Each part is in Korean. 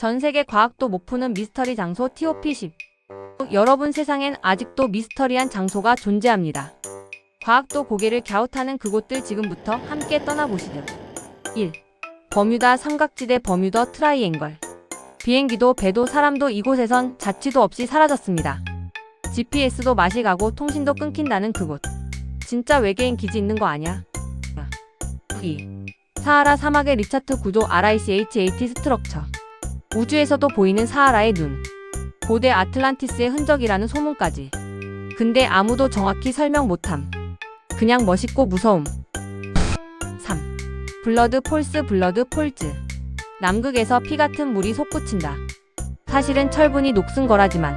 전 세계 과학도 못 푸는 미스터리 장소 TOP10. 여러분 세상엔 아직도 미스터리한 장소가 존재합니다. 과학도 고개를 갸웃하는 그곳들 지금부터 함께 떠나보시죠. 1. 버뮤다 삼각지대 버뮤더 트라이앵글. 비행기도 배도 사람도 이곳에선 자취도 없이 사라졌습니다. GPS도 맛이 가고 통신도 끊긴다는 그곳. 진짜 외계인 기지 있는 거 아니야? 2. 사하라 사막의 리차트 구조 RICH-AT 스트럭처. 우주에서도 보이는 사하라의 눈. 고대 아틀란티스의 흔적이라는 소문까지. 근데 아무도 정확히 설명 못함. 그냥 멋있고 무서움. 3. 블러드 폴스 블러드 폴즈. 남극에서 피 같은 물이 솟구친다. 사실은 철분이 녹슨 거라지만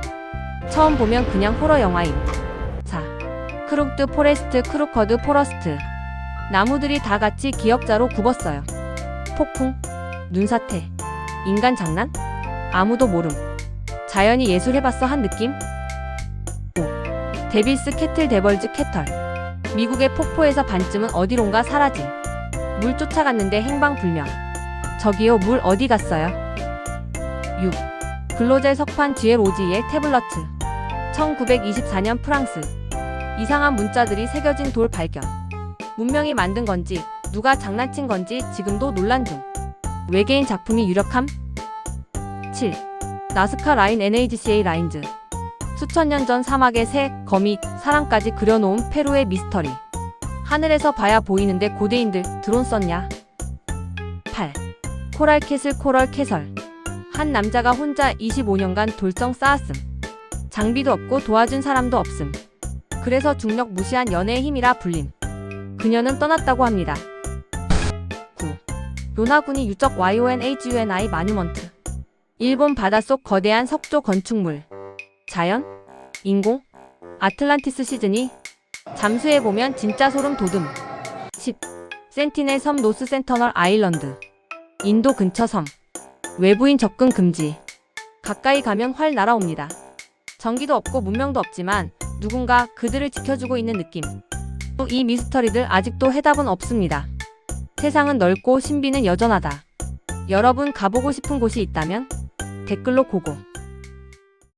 처음 보면 그냥 호러 영화임. 4. 크룩드 포레스트 크루커드 포러스트. 나무들이 다 같이 기역자로 굽었어요. 폭풍, 눈사태, 인간 장난? 아무도 모름. 자연이 예술해봤어 한 느낌? 5. 데빌스 캐틀 데벌즈 캐털. 미국의 폭포에서 반쯤은 어디론가 사라짐. 물 쫓아갔는데 행방불명. 저기요, 물 어디 갔어요? 6. 글로젤 석판 GL 오지의 태블러트. 1924년 프랑스. 이상한 문자들이 새겨진 돌 발견. 문명이 만든 건지, 누가 장난친 건지 지금도 논란 중. 외계인 작품이 유력함? 7. 나스카 라인 NAGCA 라인즈. 수천 년 전 사막의 새, 거미, 사람까지 그려놓은 페루의 미스터리. 하늘에서 봐야 보이는데 고대인들 드론 썼냐? 8. 코랄 캐슬 코럴 캐설. 한 남자가 혼자 25년간 돌성 쌓았음. 장비도 없고 도와준 사람도 없음. 그래서 중력 무시한 연애의 힘이라 불림. 그녀는 떠났다고 합니다. 9. 요나군이 유적 YONHUNI 마뉴먼트. 일본 바닷속 거대한 석조 건축물. 자연? 인공? 아틀란티스 시즌이? 잠수해보면 진짜 소름 돋음. 10. 센티넬 섬 노스 센터널 아일런드. 인도 근처 섬. 외부인 접근 금지. 가까이 가면 활 날아옵니다. 전기도 없고 문명도 없지만 누군가 그들을 지켜주고 있는 느낌. 또 이 미스터리들 아직도 해답은 없습니다. 세상은 넓고 신비는 여전하다. 여러분 가보고 싶은 곳이 있다면 댓글로 고고.